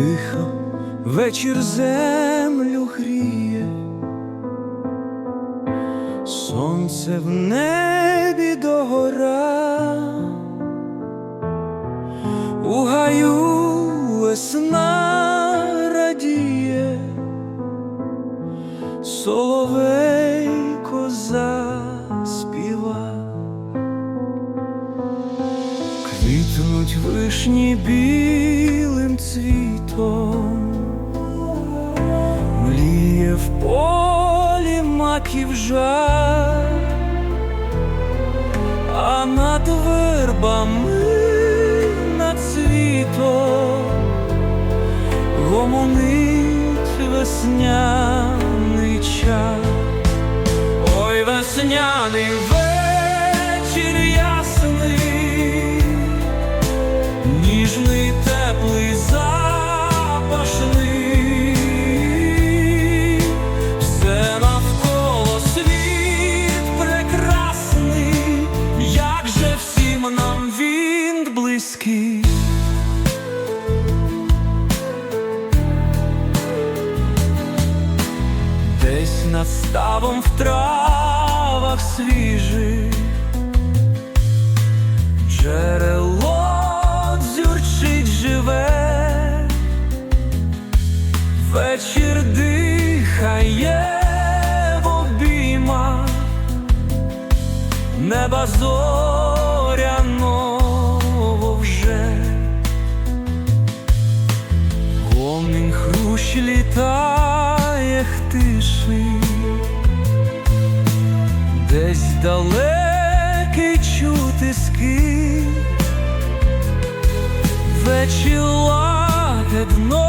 Тихо вечір землю гріє, сонце в небі догора, у гаю весна радіє, соловейко заспіва. Квітнуть вишні білим цвітом, мліє в полі маків жар, а над вербами над світом гомонить весняний час. Ой, весняний він. Десь над ставом в травах свіжих Джерело дзюрчить живе, вечір дихає в обіймах неба зоряного хрущ літає хтиший, десь далекий чути скид, вечі лагідно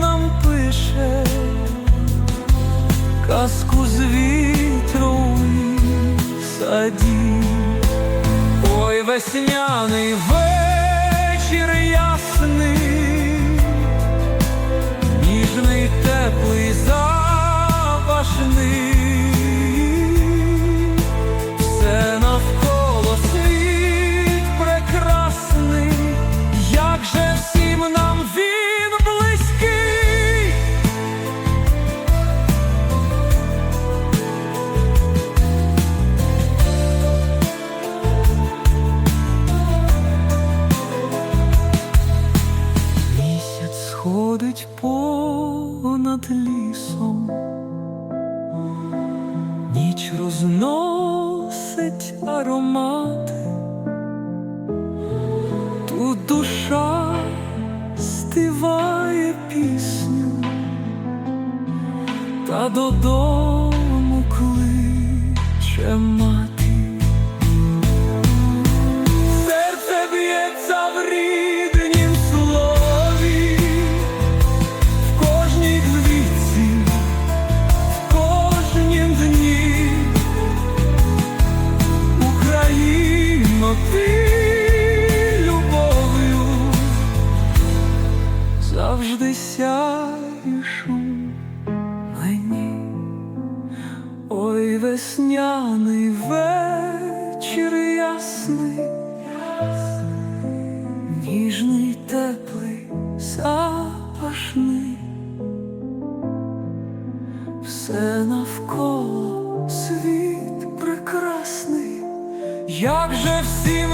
нам пише. Казку з вітрових садів. Ой, весняний вечір все навколо світ прекрасний, як же всім нам він близький. Місяць сходить понад лісом, ніч розносить аромати, тут душа співає пісню, та додому кличе мати. Серце б'ється в ріднім завжди сяєш у мені. Ой, весняний вечір ясний, ніжний, теплий, запашний, все навколо світ прекрасний, як же всім.